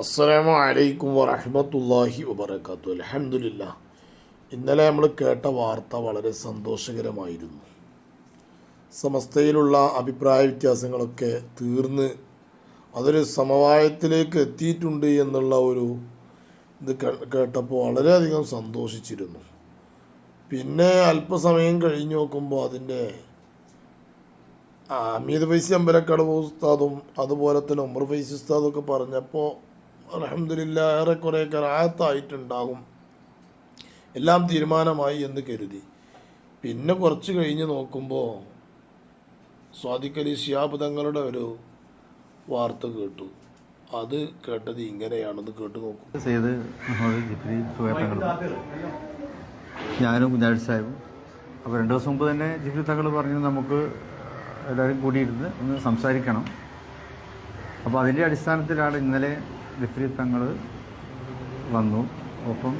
അസ്സലാമു അലൈക്കും വറഹ്മത്തുള്ളാഹി വബർക്കാത്തു അലഹമില്ല ഇന്നലെ നമ്മൾ കേട്ട വാർത്ത വളരെ സന്തോഷകരമായിരുന്നു. സമസ്തയിലുള്ള അഭിപ്രായ വ്യത്യാസങ്ങളൊക്കെ തീർന്ന് അതൊരു സമവായത്തിലേക്ക് എത്തിയിട്ടുണ്ട് എന്നുള്ള ഒരു ഇത് കേട്ടപ്പോൾ വളരെയധികം സന്തോഷിച്ചിരുന്നു. പിന്നെ അല്പസമയം കഴിഞ്ഞു നോക്കുമ്പോൾ അതിന്റെ അമീർ ഫൈസി അമ്പലക്കടവ് ഉസ്താദും അതുപോലെ തന്നെ ഉമർ ഫൈസി ഉസ്താദും ഒക്കെ പറഞ്ഞപ്പോൾ അലഹമില്ല ഏറെക്കുറെ കറാത്തായിട്ടുണ്ടാകും. എല്ലാം തീരുമാനമായി എന്ന് കരുതി. പിന്നെ കുറച്ച് കഴിഞ്ഞ് നോക്കുമ്പോൾ സ്വാദിക്കലി ശിയാബുധങ്ങളുടെ ഒരു വാർത്ത കേട്ടു. അത് കേട്ടത് ഇങ്ങനെയാണെന്ന് കേട്ടു നോക്കും. ഞാനും കുഞ്ഞാഴ്ച സാഹിബും. അപ്പോൾ രണ്ട് ദിവസം മുമ്പ് തന്നെ ജിഫ്രി തങ്ങൾ പറഞ്ഞു നമുക്ക് എല്ലാവരും കൂടിയിരുന്ന് ഒന്ന് സംസാരിക്കണം. അപ്പോൾ അതിന്റെ അടിസ്ഥാനത്തിലാണ് ഇന്നലെ ജിഫ്രി തങ്ങൾ വന്നു. ഒപ്പം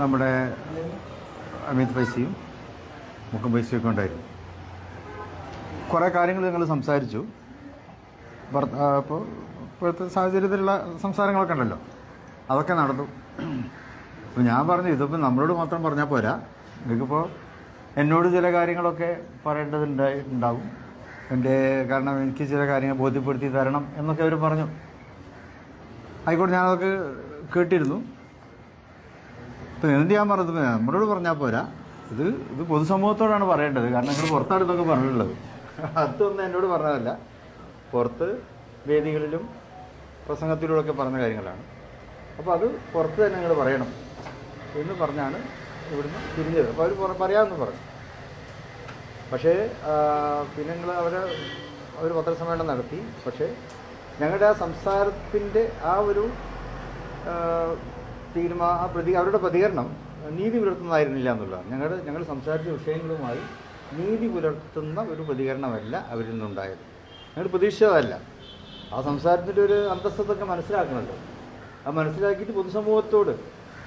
നമ്മുടെ അമിത് പൈസയും മുഖം പൈസയൊക്കെ ഉണ്ടായിരുന്നു. കുറേ കാര്യങ്ങൾ ഞങ്ങൾ സംസാരിച്ചു. ഇപ്പോൾ ഇപ്പോഴത്തെ സാഹചര്യത്തിലുള്ള സംസാരങ്ങളൊക്കെ ഉണ്ടല്ലോ. അതൊക്കെ നടന്നു. അപ്പോൾ ഞാൻ പറഞ്ഞു ഇതിപ്പോൾ നമ്മളോട് മാത്രം പറഞ്ഞാൽ പോരാ. നിങ്ങൾക്കിപ്പോൾ എന്നോട് ചില കാര്യങ്ങളൊക്കെ പറയേണ്ടതുണ്ടായി ഉണ്ടാവും. എന്റെ കാരണം എനിക്ക് ചില കാര്യങ്ങൾ ബോധ്യപ്പെടുത്തി തരണം എന്നൊക്കെ അവർ പറഞ്ഞു. ആയിക്കോട്ടെ ഞാനതൊക്കെ കേട്ടിരുന്നു. ഇപ്പം എന്ത് ചെയ്യാൻ പറഞ്ഞത്? നമ്മളോട് പറഞ്ഞാൽ പോരാ. ഇത് ഇത് പൊതുസമൂഹത്തോടാണ് പറയേണ്ടത്. കാരണം നിങ്ങൾ പുറത്താണ് ഇതൊക്കെ പറഞ്ഞിട്ടുള്ളത്. അതൊന്നും എന്നോട് പറഞ്ഞതല്ല. പുറത്ത് വേദികളിലും പ്രസംഗത്തിലൂടെയൊക്കെ പറഞ്ഞ കാര്യങ്ങളാണ്. അപ്പോൾ അത് പുറത്ത് തന്നെ നിങ്ങൾ പറയണം എന്ന് പറഞ്ഞാണ് ഇവിടുന്ന് തിരിഞ്ഞത്. അപ്പോൾ അവർ പറയാമെന്ന് പറഞ്ഞു. പക്ഷേ പിന്നെ നിങ്ങൾ അവരെ അവർ പത്രസമ്മേളനം നടത്തി. പക്ഷേ ഞങ്ങളുടെ ആ സംസാരത്തിന്റെ ആ ഒരു തീരുമാ ആ പ്രതി അവരുടെ പ്രതികരണം നീതി പുലർത്തുന്നതായിരുന്നില്ല എന്നുള്ളതാണ്. ഞങ്ങളുടെ ഞങ്ങൾ സംസാരിച്ച വിഷയങ്ങളുമായി നീതി പുലർത്തുന്ന ഒരു പ്രതികരണമല്ല അവരിൽ നിന്നുണ്ടായത്. ഞങ്ങൾ പ്രതീക്ഷിച്ചതല്ല. ആ സംസാരത്തിന്റെ ഒരു അന്തസ്സത്തൊക്കെ മനസ്സിലാക്കണമല്ലോ. അത് മനസ്സിലാക്കിയിട്ട് പൊതുസമൂഹത്തോട്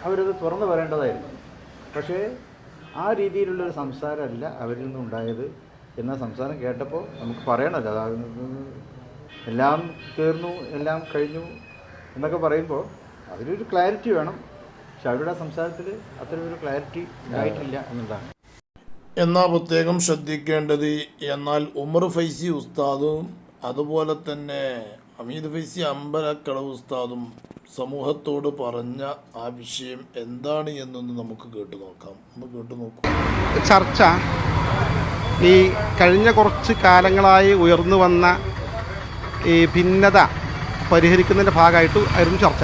അവരത് തുറന്നു പറയേണ്ടതായിരുന്നു. പക്ഷേ ആ രീതിയിലുള്ളൊരു സംസാരമല്ല അവരിൽ നിന്നുണ്ടായത് എന്ന സംസാരം കേട്ടപ്പോൾ നമുക്ക് പറയണമല്ലോ. അതായത് എല്ലാം തീർന്നു എല്ലാം കഴിഞ്ഞു എന്നൊക്കെ പറയുമ്പോൾ അതിലൊരു ക്ലാരിറ്റി വേണം. പക്ഷെ അവരുടെ സംസാരത്തിൽ അത്തരം ഒരു ക്ലാരിറ്റി ഉണ്ടായിട്ടില്ല എന്നുള്ളതാണ്. എന്നാൽ പ്രത്യേകം ശ്രദ്ധിക്കേണ്ടത് എന്നാൽ ഉമർ ഫൈസി ഉസ്താദും അതുപോലെ തന്നെ അമീദ് ഫൈസി അമ്പലക്കള ഉസ്താദും സമൂഹത്തോട് പറഞ്ഞ ആ വിഷയം എന്താണ് എന്നൊന്ന് നമുക്ക് കേട്ടു നോക്കാം. ഒന്ന് കേട്ടു നോക്കൂ. ചർച്ച ഈ കഴിഞ്ഞ കുറച്ച് കാലങ്ങളായി ഉയർന്നു വന്ന ഈ ഭിന്നത പരിഹരിക്കുന്നതിന്റെ ഭാഗമായിട്ട് ആയിരുന്നു ചർച്ച.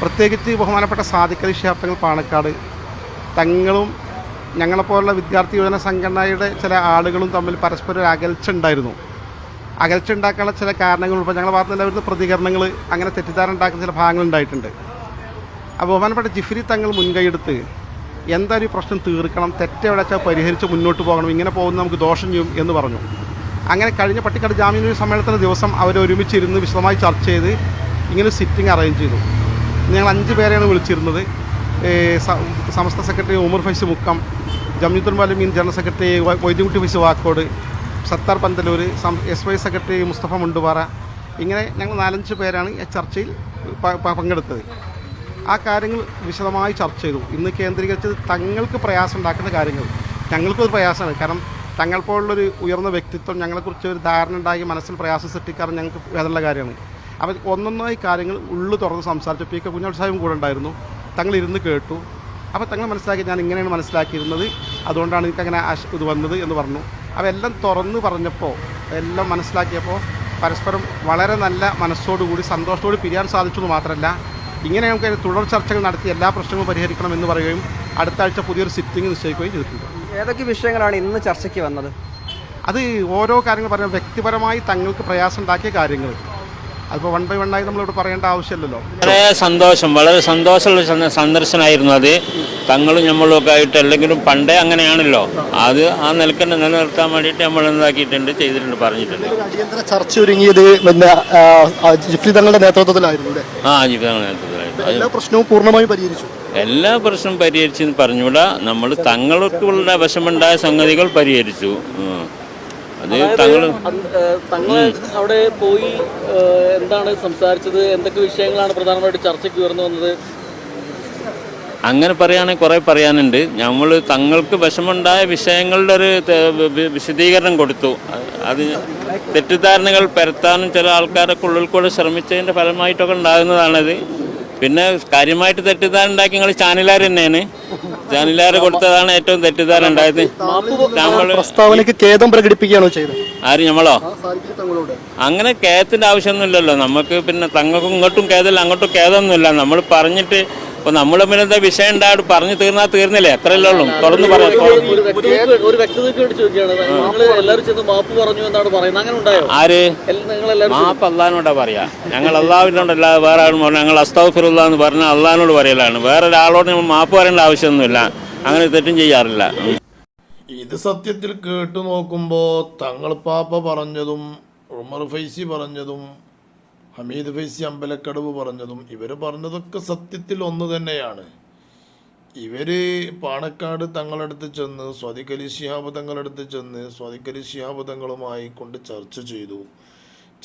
പ്രത്യേകിച്ച് ബഹുമാനപ്പെട്ട സാധിക്കലി ക്ഷേത്രങ്ങൾ പാണക്കാട് തങ്ങളും ഞങ്ങളെപ്പോലുള്ള വിദ്യാർത്ഥി യുവജന സംഘടനയുടെ ചില ആളുകളും തമ്മിൽ പരസ്പരം ഒരു അകൽച്ച ഉണ്ടായിരുന്നു. അകൽച്ച ഉണ്ടാക്കാനുള്ള ചില കാരണങ്ങൾ ഇപ്പോൾ ഞങ്ങളുടെ ഭാഗത്ത് നിന്ന് പ്രതികരണങ്ങൾ അങ്ങനെ തെറ്റിദ്ധാരണ ഉണ്ടാക്കുന്ന ചില ഭാഗങ്ങൾ ഉണ്ടായിട്ടുണ്ട്. അപ്പോൾ ബഹുമാനപ്പെട്ട ജിഫ്രി തങ്ങൾ മുൻകൈയെടുത്ത് എന്തായാലും ഈ പ്രശ്നം തീർക്കണം തെറ്റെവിടെ വെച്ചാൽ പരിഹരിച്ച് മുന്നോട്ട് പോകണം ഇങ്ങനെ പോകുന്ന നമുക്ക് ദോഷം ചെയ്യും എന്ന് പറഞ്ഞു. അങ്ങനെ കഴിഞ്ഞ പട്ടിക്കാട് ജാമ്യ സമ്മേളനത്തിന് ദിവസം അവർ ഒരുമിച്ചിരുന്ന് വിശദമായി ചർച്ച ചെയ്ത് ഇങ്ങനെ സിറ്റിംഗ് അറേഞ്ച് ചെയ്തു. ഞങ്ങൾ അഞ്ച് പേരെയാണ് വിളിച്ചിരുന്നത്. സമസ്ത സെക്രട്ടറി ഉമർ ഫൈസ് മുക്കം ജംയുത്തുൽ മലമീൻ general secretary Vaidyakutty Faiz Vakkod Sathar Panthalloor S Y secretary Musthafa Mundupara. ഇങ്ങനെ ഞങ്ങൾ നാലഞ്ച് പേരാണ് ഈ ചർച്ചയിൽ പങ്കെടുത്തത്. ആ കാര്യങ്ങൾ വിശദമായി ചർച്ച ചെയ്തു. ഇന്ന് കേന്ദ്രീകരിച്ചത് തങ്ങൾക്ക് പ്രയാസം ഉണ്ടാക്കുന്ന കാര്യങ്ങൾ. ഞങ്ങൾക്കൊരു പ്രയാസമാണ്. കാരണം തങ്ങൾ പോലുള്ളൊരു ഉയർന്ന വ്യക്തിത്വം ഞങ്ങളെക്കുറിച്ച് ഒരു ധാരണ ഉണ്ടാക്കി മനസ്സിൽ പ്രയാസം സൃഷ്ടിക്കാറ് ഞങ്ങൾക്ക് വേദനുള്ള കാര്യമാണ്. അപ്പോൾ ഒന്നൊന്നായി കാര്യങ്ങൾ ഉള്ളു തുറന്ന് സംസാരിച്ചു. പി. കെ. കുഞ്ഞാൾ സാഹിബും കൂടെ ഉണ്ടായിരുന്നു. തങ്ങൾ ഇരുന്ന് കേട്ടു. അപ്പോൾ തങ്ങൾ മനസ്സിലാക്കി ഞാൻ ഇങ്ങനെയാണ് മനസ്സിലാക്കിയിരുന്നത്. അതുകൊണ്ടാണ് എനിക്ക് അങ്ങനെ ഇത് വന്നത് എന്ന് പറഞ്ഞു. അപ്പോൾ എല്ലാം തുറന്ന് പറഞ്ഞപ്പോൾ എല്ലാം മനസ്സിലാക്കിയപ്പോൾ പരസ്പരം വളരെ നല്ല മനസ്സോടുകൂടി സന്തോഷത്തോടെ പിരിയാൻ സാധിച്ചു എന്ന് മാത്രമല്ല ഇങ്ങനെ നമുക്ക് തുടർ ചർച്ചകൾ നടത്തി എല്ലാ പ്രശ്നങ്ങളും പരിഹരിക്കണം എന്ന് പറയുകയും അടുത്ത ആഴ്ച പുതിയൊരു സിറ്റിംഗ് നിശ്ചയിക്കുകയും ചെയ്തിട്ടുണ്ട്. ഏതൊക്കെ വിഷയങ്ങളാണ് ഇന്ന് ചർച്ചയ്ക്ക് വന്നത്? അത് ഓരോ കാര്യങ്ങൾ പറയുന്നത് വ്യക്തിപരമായി തങ്ങൾക്ക് പ്രയാസം ഉണ്ടാക്കിയ കാര്യങ്ങൾ. അതിപ്പോൾ വൺ ബൈ വൺ ആയി നമ്മളിവിടെ പറയേണ്ട ആവശ്യമില്ലല്ലോ. വളരെ സന്തോഷം. വളരെ സന്തോഷമുള്ള സന്ദ- സന്ദർശനമായിരുന്നു അത്. തങ്ങളും നമ്മളും ഒക്കെ ആയിട്ട് അല്ലെങ്കിലും പണ്ടേ അങ്ങനെയാണല്ലോ. അത് ആ നിലയ്ക്ക് തന്നെ നിലനിർത്താൻ വേണ്ടിയിട്ട് നമ്മൾ എന്താക്കിയിട്ടുണ്ട് ചെയ്തിട്ടുണ്ട് പറഞ്ഞിട്ടുണ്ട്. അടിയന്തര ചർച്ച ഒരുങ്ങിയത് പിന്നെ ജിഫ്രി തങ്ങളുടെ നേതൃത്വത്തിലായിരുന്നു ആ ജിഫ്രി തങ്ങളുടെ നേതൃത്വത്തിലായിരുന്നു. എല്ലാ പ്രശ്നവും പൂർണമായും പരിഹരിച്ചു. എല്ലാ പ്രശ്നവും പരിഹരിച്ചെന്ന് പറഞ്ഞുകൂടാ? നമ്മൾ തങ്ങൾക്കുള്ള വശമുണ്ടായ സംഗതികൾ പരിഹരിച്ചു. അത് തങ്ങൾ തങ്ങൾ അവിടെ പോയി എന്താണ് സംസാരിച്ചത്? എന്തൊക്കെ വിഷയങ്ങളാണ് പ്രധാനമായിട്ട് ചർച്ചയ്ക്ക് ഉയർന്നു വന്നത്? അങ്ങനെ പറയുകയാണെങ്കിൽ കുറേ പറയാനുണ്ട്. നമ്മൾ തങ്ങൾക്ക് വിഷമുണ്ടായ വിഷയങ്ങളുടെ ഒരു വിശദീകരണം കൊടുത്തു. അത് തെറ്റിദ്ധാരണകൾ പരത്താനും ചില ആൾക്കാരൊക്കെ ഉള്ളിൽ കൂടെ ശ്രമിച്ചതിന്റെ ഫലമായിട്ടൊക്കെ ഉണ്ടാകുന്നതാണത്. പിന്നെ കാര്യമായിട്ട് തെറ്റിദ്ധാരണ ഉണ്ടാക്കി നിങ്ങൾ ചാനലുകാർ തന്നെയാണ്. ചാനലുകാർ കൊടുത്തതാണ് ഏറ്റവും തെറ്റിദ്ധാരണ ഉണ്ടായത്. നമ്മൾ പ്രസ്താവനയ്ക്ക് ഖേദം പ്രകടിപ്പിക്കുകയാണോ ചെയ്തത്? ആര് ഞമ്മളോ? അങ്ങനെ ഇല്ലല്ലോ ആവശ്യമൊന്നുമില്ലല്ലോ. നമുക്ക് പിന്നെ തങ്ങൾക്കും ഇങ്ങോട്ടും കേതല്ല അങ്ങോട്ടും ഖേദമൊന്നുമില്ല. നമ്മൾ പറഞ്ഞിട്ട് ഇപ്പൊ നമ്മൾ തമ്മിൽ എന്താ വിഷയം ഉണ്ടായിട്ട് പറഞ്ഞു തീർന്നാ തീർന്നില്ലേ? എത്രയല്ലേ ഉള്ളൂ തുറന്നു പറയാം ഒരു വ്യക്തതയ്ക്ക് ഒരു വ്യക്തതയ്ക്ക് വേണ്ടി ചോദിക്കുകയാണ്. നിങ്ങൾ എല്ലാവരും ചെന്ന് മാപ്പ് പറഞ്ഞു എന്നാണ് പറയുന്നത്. അങ്ങനെ ഉണ്ടായോ? ആര്? നിങ്ങൾ എല്ലാവരും മാപ്പ് അള്ളഹാനോടാ പറയാ. ഞങ്ങൾ അള്ളാഹുവിനോടല്ല വേറെ ആളും പറഞ്ഞു ഞങ്ങൾ അസ്തഫിറുള്ള എന്ന് പറഞ്ഞാൽ അള്ളഹാനോട് പറയലാണ്. വേറെ ഒരാളോട് നമ്മൾ മാപ്പ് പറയേണ്ട ആവശ്യമൊന്നുമില്ല. അങ്ങനെ തെറ്റും ചെയ്യാറില്ല. ഇത് സത്യത്തിൽ കേട്ടു നോക്കുമ്പോൾ തങ്ങൾ പാപ്പ പറഞ്ഞതും ഉമർ ഫൈസി പറഞ്ഞതും ഹമീദ് ഫൈസി അമ്പലക്കടവ് പറഞ്ഞതും ഇവർ പറഞ്ഞതൊക്കെ സത്യത്തിൽ ഒന്ന് തന്നെയാണ്. ഇവർ പാണക്കാട് തങ്ങളടുത്ത് ചെന്ന് സ്വാതികലി ശിഹാബ് തങ്ങളടുത്ത് ചെന്ന് സ്വാതികലി ശിഹാബ് തങ്ങളുമായി കൊണ്ട് ചർച്ച ചെയ്തു.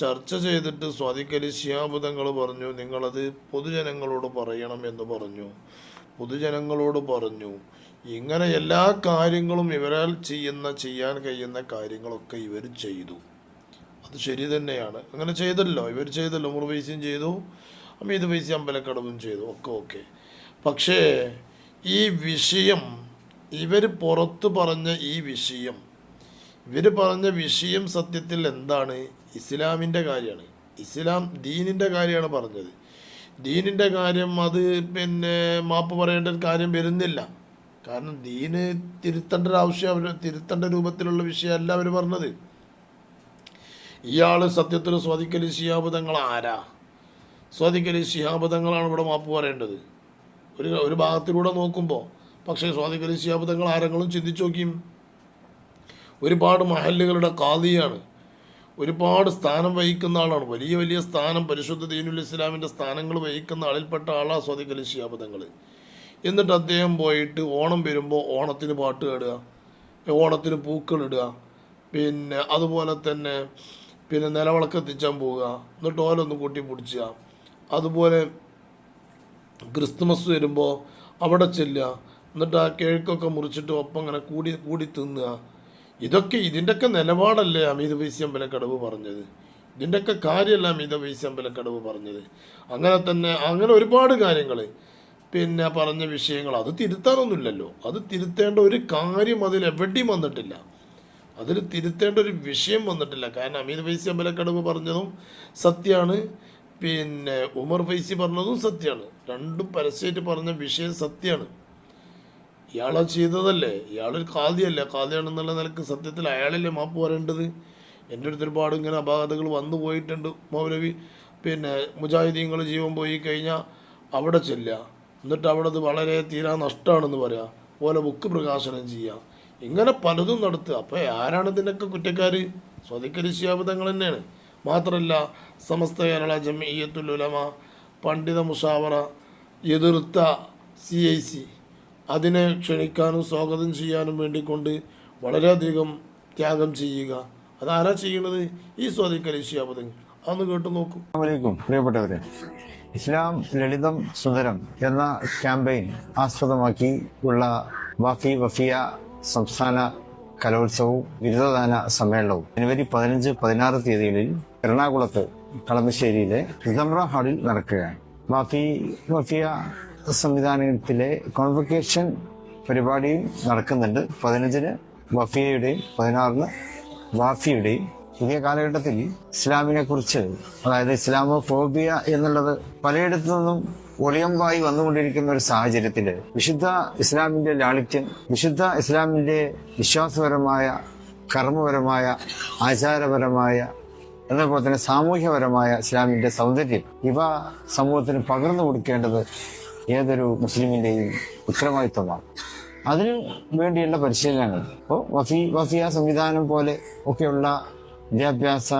ചർച്ച ചെയ്തിട്ട് സ്വാതികലി ശിഹാബ് തങ്ങൾ പറഞ്ഞു നിങ്ങളത് പൊതുജനങ്ങളോട് പറയണം എന്ന് പറഞ്ഞു. പൊതുജനങ്ങളോട് പറഞ്ഞു ഇങ്ങനെ എല്ലാ കാര്യങ്ങളും ഇവരാൽ ചെയ്യുന്ന ചെയ്യാൻ കഴിയുന്ന കാര്യങ്ങളൊക്കെ ഇവർ ചെയ്തു. അത് ശരി തന്നെയാണ്. അങ്ങനെ ചെയ്തല്ലോ. ഇവർ ചെയ്തല്ലോ. ഉമർ പൈസയും ചെയ്തു. അമീത് പൈസ അമ്പലക്കടവും ചെയ്തു. ഒക്കെ ഓക്കെ. പക്ഷേ ഈ വിഷയം ഇവർ പുറത്ത് പറഞ്ഞ ഈ വിഷയം ഇവർ പറഞ്ഞ വിഷയം സത്യത്തിൽ എന്താണ്? ഇസ്ലാമിന്റെ കാര്യമാണ്. ഇസ്ലാം ദീനിന്റെ കാര്യമാണ് പറഞ്ഞത്. ദീനിന്റെ കാര്യം അത് പിന്നെ മാപ്പ് പറയേണ്ട ഒരു കാര്യം വരുന്നില്ല. കാരണം ദീന് തിരുത്തേണ്ട ഒരു ആവശ്യം അവർ തിരുത്തേണ്ട രൂപത്തിലുള്ള വിഷയമല്ല അവർ പറഞ്ഞത്. ഇയാൾ സത്യത്തിൽ സ്വാദിക്കലി ശിഹാബുധങ്ങൾ ആരാ? സ്വാദിക്കലി ശിഹാബുധങ്ങളാണ് ഇവിടെ മാപ്പ് പറയേണ്ടത്. ഒരു ഒരു ഭാഗത്തിലൂടെ നോക്കുമ്പോൾ പക്ഷേ സ്വാദിക്കലി ശിഹാബുധങ്ങൾ ആരെങ്കിലും ചിന്തിച്ചു നോക്കിയും ഒരുപാട് മഹല്ലുകളുടെ കാതിയാണ് ഒരുപാട് സ്ഥാനം വഹിക്കുന്ന ആളാണ്. വലിയ വലിയ സ്ഥാനം പരിശുദ്ധ ദീനുൽ ഇസ്ലാമിന്റെ സ്ഥാനങ്ങൾ വഹിക്കുന്ന ആളിൽപ്പെട്ട ആളാ സ്വാദിഖലി ശിയാബദങ്ങൾ എന്നിട്ട് അദ്ദേഹം പോയിട്ട് ഓണം വരുമ്പോൾ ഓണത്തിന് പാട്ട് പാടുക ഓണത്തിന് പൂക്കളിടുക പിന്നെ അതുപോലെ തന്നെ പിന്നെ നിലവിളക്ക് എത്തിച്ചാൻ പോവുക എന്നിട്ട് ഓലൊന്ന് കൂട്ടി പിടിച്ചുക. അതുപോലെ ക്രിസ്തുമസ് വരുമ്പോൾ അവിടെ ചെല്ലുക എന്നിട്ട് ആ കേക്കൊക്കെ മുറിച്ചിട്ട് ഒപ്പം ഇങ്ങനെ കൂടി കൂടി തിന്നുക. ഇതൊക്കെ ഇതിന്റെയൊക്കെ നിലപാടല്ലേ അമിത കടവ് പറഞ്ഞത്? ഇതിന്റെയൊക്കെ കാര്യമല്ല അമിത കടവ് പറഞ്ഞത്? അങ്ങനെ തന്നെ അങ്ങനെ ഒരുപാട് കാര്യങ്ങൾ പിന്നെ പറഞ്ഞ വിഷയങ്ങൾ അത് തിരുത്താനൊന്നുമില്ലല്ലോ അത് തിരുത്തേണ്ട ഒരു കാര്യം അതിൽ എവിടെയും വന്നിട്ടില്ല. അതിൽ തിരുത്തേണ്ട ഒരു വിഷയം വന്നിട്ടില്ല. കാരണം അമീർ ഫൈസി അമ്പലക്കടവ് പറഞ്ഞതും സത്യമാണ്. പിന്നെ ഉമർ ഫൈസി പറഞ്ഞതും സത്യമാണ്. രണ്ടും പരസ്യമായിട്ട് പറഞ്ഞ വിഷയം സത്യമാണ്. ഇയാളാ ചെയ്തതല്ലേ? ഇയാളൊരു കാതിയല്ലേ കാതിയാണെന്നുള്ള നിലയ്ക്ക് സത്യത്തിൽ അയാളല്ലേ മാപ്പ് പറയേണ്ടത്? എന്റെ അടുത്ത് ഒരുപാട് ഇങ്ങനെ അപാകതകൾ വന്നു പോയിട്ടുണ്ട് മൗലവി. പിന്നെ മുജാഹിദീങ്ങൾ ജീവൻ പോയി കഴിഞ്ഞാൽ അവിടെ ചെല്ലുക. എന്നിട്ട് അവിടെ അത് വളരെ തീരാ നഷ്ടമാണെന്ന് പറയാം. പോലെ ബുക്ക് പ്രകാശനം ചെയ്യുക. ഇങ്ങനെ പലതും നടത്തുക അപ്പോൾ ആരാണ് ഇതിനൊക്കെ കുറ്റക്കാർ സ്വതിക്കരി ശിയാബിതങ്ങൾ തന്നെയാണ്. മാത്രമല്ല സമസ്ത കേരള ജമിയത്തുൽ ഉലമ പണ്ഡിത മുഷാവറ എതിർത്ത സി ഐ സി. അതിനെ ക്ഷണിക്കാനും സ്വാഗതം ചെയ്യാനും വേണ്ടിക്കൊണ്ട് വളരെയധികം ത്യാഗം ചെയ്യുക. അതാരാ ചെയ്യുന്നത്? ഈ സ്വാദിക്കലി അന്ന് കേട്ടു നോക്കൂ. പ്രിയപ്പെട്ടവരെ. ഇസ്ലാം ലളിതം സുന്ദരം എന്ന ക്യാമ്പയിൻ ആസ്പദമാക്കി ഉള്ള വാഫി വഫിയ സംസ്ഥാന കലോത്സവവും ബിരുദദാന സമ്മേളനവും ജനുവരി പതിനഞ്ച് പതിനാറ് തീയതികളിൽ എറണാകുളത്ത് കളമശ്ശേരിയിലെ റിസംറ ഹാളിൽ നടക്കുകയാണ്. വാഫി വഫിയ സംവിധാനത്തിലെ കോൺവക്കേഷൻ പരിപാടിയും നടക്കുന്നുണ്ട്. പതിനഞ്ചിന് വഫിയയുടെയും പതിനാറിന് വാഫിയുടെയും. പുതിയ കാലഘട്ടത്തിൽ ഇസ്ലാമിനെ കുറിച്ച് അതായത് ഇസ്ലാമോ ഫോബിയ എന്നുള്ളത് പലയിടത്തു നിന്നും ഒളിയമ്പായി വന്നുകൊണ്ടിരിക്കുന്ന ഒരു സാഹചര്യത്തിൽ വിശുദ്ധ ഇസ്ലാമിന്റെ ലാളിത്യം വിശുദ്ധ ഇസ്ലാമിന്റെ വിശ്വാസപരമായ കർമ്മപരമായ ആചാരപരമായ എന്നതുപോലെ തന്നെ സാമൂഹ്യപരമായ ഇസ്ലാമിന്റെ സൗന്ദര്യം ഇവ സമൂഹത്തിന് പകർന്നു കൊടുക്കേണ്ടത് ഏതൊരു മുസ്ലിമിന്റെയും ഉത്തരവാദിത്വമാണ് അതിനു വേണ്ടിയുള്ള പരിശീലനങ്ങൾ. ഇപ്പോൾ വഫി വഫിയ സംവിധാനം പോലെ ഒക്കെയുള്ള വിദ്യാഭ്യാസ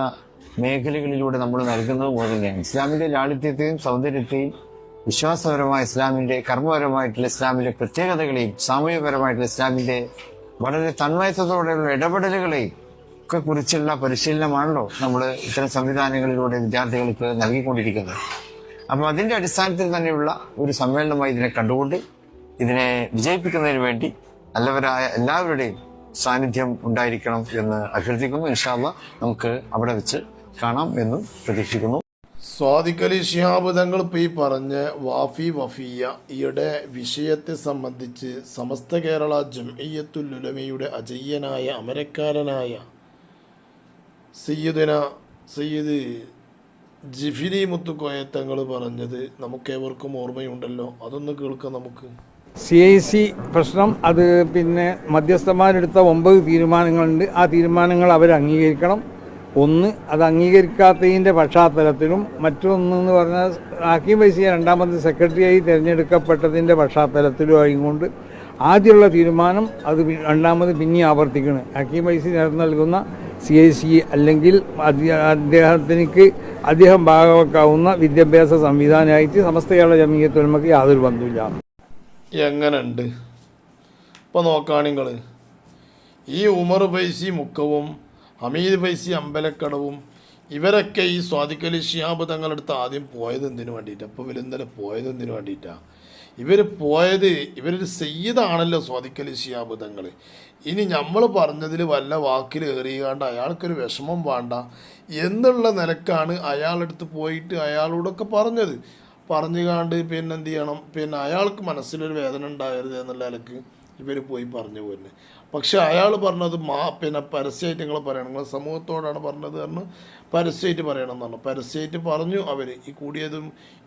മേഖലകളിലൂടെ നമ്മൾ നൽകുന്നത് പോലെ തന്നെയാണ്. ഇസ്ലാമിന്റെ ലാളിത്യത്തെയും സൗന്ദര്യത്തെയും വിശ്വാസപരമായ ഇസ്ലാമിന്റെ കർമ്മപരമായിട്ടുള്ള ഇസ്ലാമിന്റെ പ്രത്യേകതകളെയും സാമൂഹികപരമായിട്ടുള്ള ഇസ്ലാമിന്റെ വളരെ തന്മയത്വത്തോടെയുള്ള ഇടപെടലുകളെയും ഒക്കെ കുറിച്ചുള്ള പരിശീലനമാണല്ലോ നമ്മൾ ഇത്തരം സംവിധാനങ്ങളിലൂടെ വിദ്യാർത്ഥികൾക്ക് നൽകിക്കൊണ്ടിരിക്കുന്നത്. അപ്പോൾ അതിന്റെ അടിസ്ഥാനത്തിൽ തന്നെയുള്ള ഒരു സമ്മേളനമായി ഇതിനെ കണ്ടുകൊണ്ട് ഇതിനെ വിജയിപ്പിക്കുന്നതിന് വേണ്ടി നല്ലവരായ എല്ലാവരുടെയും സാന്നിധ്യം ഉണ്ടായിരിക്കണം എന്ന് അഭ്യർത്ഥിക്കുന്നു. ഇൻഷാല്ല നമുക്ക് അവിടെ വെച്ച് കാണാം എന്നും പ്രതീക്ഷിക്കുന്നു. സ്വാദിഖലി ഷിഹാബ് തങ്ങൾ ഇപ്പോൾ ഈ പറഞ്ഞ വാഫി വഫിയ ഈയുടെ വിഷയത്തെ സംബന്ധിച്ച് സമസ്ത കേരള ജംഇയ്യത്തുൽ അജയ്യനായ അമരക്കാരനായ സയ്യിദന സയ്യിദ് ജിഫിരി മുത്തുക്കോയത്തങ്ങൾ പറഞ്ഞത് നമുക്കേവർക്കും ഓർമ്മയുണ്ടല്ലോ. അതൊന്ന് കേൾക്കാം നമുക്ക്. സി ഐ സി പ്രശ്നം അത് പിന്നെ മധ്യസ്ഥന്മാരെടുത്ത ഒമ്പത് തീരുമാനങ്ങളുണ്ട്. ആ തീരുമാനങ്ങൾ അവർ അംഗീകരിക്കണം. ഒന്ന് അത് അംഗീകരിക്കാത്തതിന്റെ പശ്ചാത്തലത്തിലും മറ്റൊന്നെന്ന് പറഞ്ഞാൽ ഹക്കീം വൈസിയ രണ്ടാമത് സെക്രട്ടറിയായി തിരഞ്ഞെടുക്കപ്പെട്ടതിന്റെ പശ്ചാത്തലത്തിലും ആയിക്കൊണ്ട് ആദ്യമുള്ള തീരുമാനം അത് രണ്ടാമത് പിന്നെ ആവർത്തിക്കണം. ഹക്കീം നേരം നൽകുന്ന സി ഐ സി അല്ലെങ്കിൽ അദ്ദേ- അദ്ദേഹത്തിനിക്ക് അദ്ദേഹം ഭാഗമാക്കാവുന്ന വിദ്യാഭ്യാസ സംവിധാനമായിട്ട് സമസ്ത കേരള ജമീയത്തൊരുമക്ക് യാതൊരു ബന്ധമില്ല എങ്ങനെയുണ്ട്? ഇപ്പോൾ നോക്കുകയാണെങ്കിൽ ഈ ഉമർ ഫൈസി മുക്കവും ഹമീദ് ഫൈസി അമ്പലക്കടവും ഇവരൊക്കെ ഈ സ്വാദിക്കലി ഷിയാബ് തങ്ങളെടുത്ത് ആദ്യം പോയത് എന്തിനു വേണ്ടിയിട്ടാണ് അപ്പോൾ ഇവർ ഇന്നലെ പോയത് എന്തിനു വേണ്ടിയിട്ടാണ് ഇവർ പോയത് ഇവരൊരു സയ്യിദാണല്ലോ സ്വാദിഖലി ഷിയാബ് തങ്ങൾ ഇനി നമ്മൾ പറഞ്ഞതിൽ വല്ല വാക്കിൽ ഏറിയാണ്ട് അയാൾക്കൊരു വിഷമം വേണ്ട എന്നുള്ള നിലക്കാണ് അയാളെടുത്ത് പോയിട്ട് അയാളോടൊക്കെ പറഞ്ഞത്. കാണ്ട് പിന്നെ എന്ത് ചെയ്യണം? പിന്നെ അയാൾക്ക് മനസ്സിലൊരു വേദന ഉണ്ടായിരുന്നു എന്നുള്ള നിലയ്ക്ക് ഇവർ പോയി പറഞ്ഞു പോരുന്നത് പക്ഷെ അയാൾ പറഞ്ഞത് മാ പിന്നെ പരസ്യമായിട്ട് നിങ്ങൾ പറയണം. നിങ്ങൾ സമൂഹത്തോടാണ് പറഞ്ഞത് എന്ന് പരസ്യമായിട്ട് പറയണം എന്നാണ്. പരസ്യമായിട്ട് പറഞ്ഞു അവർ ഈ കൂടിയതും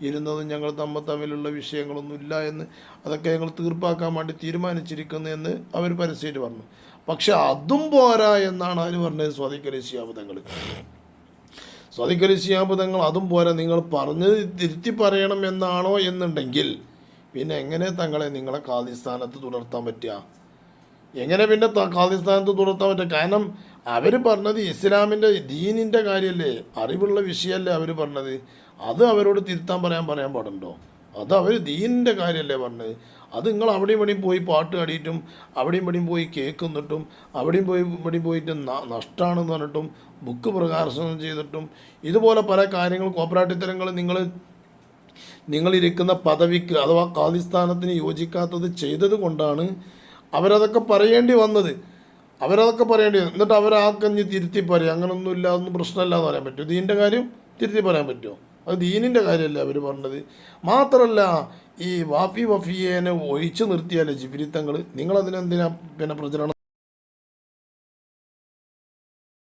ഇരുന്നതും ഞങ്ങൾ തമ്മ തമ്മിലുള്ള വിഷയങ്ങളൊന്നും ഇല്ല എന്ന് അതൊക്കെ ഞങ്ങൾ തീർപ്പാക്കാൻ വേണ്ടി തീരുമാനിച്ചിരിക്കുന്നു എന്ന് അവർ പരസ്യമായിട്ട് പറഞ്ഞു. പക്ഷെ അതും പോരാ എന്നാണ് അവർ പറഞ്ഞത് സ്വാധീകരിശിയാബുധങ്ങൾ സ്വാധീകരിശിയാബുധങ്ങൾ അതും പോരാ. നിങ്ങൾ പറഞ്ഞത് തിരുത്തി പറയണം എന്നാണോ എന്നുണ്ടെങ്കിൽ പിന്നെ എങ്ങനെ തങ്ങളെ നിങ്ങളെ കാലിസ്ഥാനത്ത് തുടർത്താൻ പറ്റുക? എങ്ങനെ പിന്നെ ഖാദി തുടർത്താൻ പറ്റും? കാരണം അവർ പറഞ്ഞത് ഇസ്ലാമിന്റെ ദീനിന്റെ കാര്യമല്ലേ അറിവുള്ള വിഷയമല്ലേ അവർ പറഞ്ഞത്. അത് അവരോട് തിരുത്താൻ പറയാൻ പറയാൻ പാടുണ്ടോ? അത് അവർ ദീനിന്റെ കാര്യമല്ലേ പറഞ്ഞത്? അത് നിങ്ങൾ അവിടെയും ഇവിടെയും പോയി പാട്ട് കടിയിട്ടും അവിടെയും ഇവിടെയും പോയി കേക്ക് നിന്നിട്ടും അവിടെയും പോയി ഇവിടെയും പോയിട്ട് നഷ്ടമാണെന്ന് പറഞ്ഞിട്ടും ബുക്ക് പ്രകാശനം ചെയ്തിട്ടും ഇതുപോലെ പല കാര്യങ്ങൾ കോപ്പറേറ്റീവ് തരങ്ങൾ നിങ്ങൾ നിങ്ങളിരിക്കുന്ന പദവിക്ക് അഥവാ കാലിസ്ഥാനത്തിന് യോജിക്കാത്തത് ചെയ്തത് കൊണ്ടാണ് അവരതൊക്കെ പറയേണ്ടി വന്നത്. അവരതൊക്കെ പറയേണ്ടി വന്നു എന്നിട്ട് അവരാക്കഞ്ഞ് തിരുത്തി പറയും. അങ്ങനൊന്നും ഇല്ല അതൊന്നും പ്രശ്നമല്ല എന്ന് പറയാൻ പറ്റുമോ? ദീനിന്റെ കാര്യം തിരുത്തി പറയാൻ പറ്റുമോ? അത് ദീനിന്റെ കാര്യമല്ലേ അവർ പറഞ്ഞത്? മാത്രമല്ല ഈ വാഫി വഫിയേനെ ഒഴിച്ചു നിർത്തിയാലേ ജിബിരിത്തങ്ങൾ നിങ്ങളതിനെന്തിനാ പിന്നെ പ്രചരണം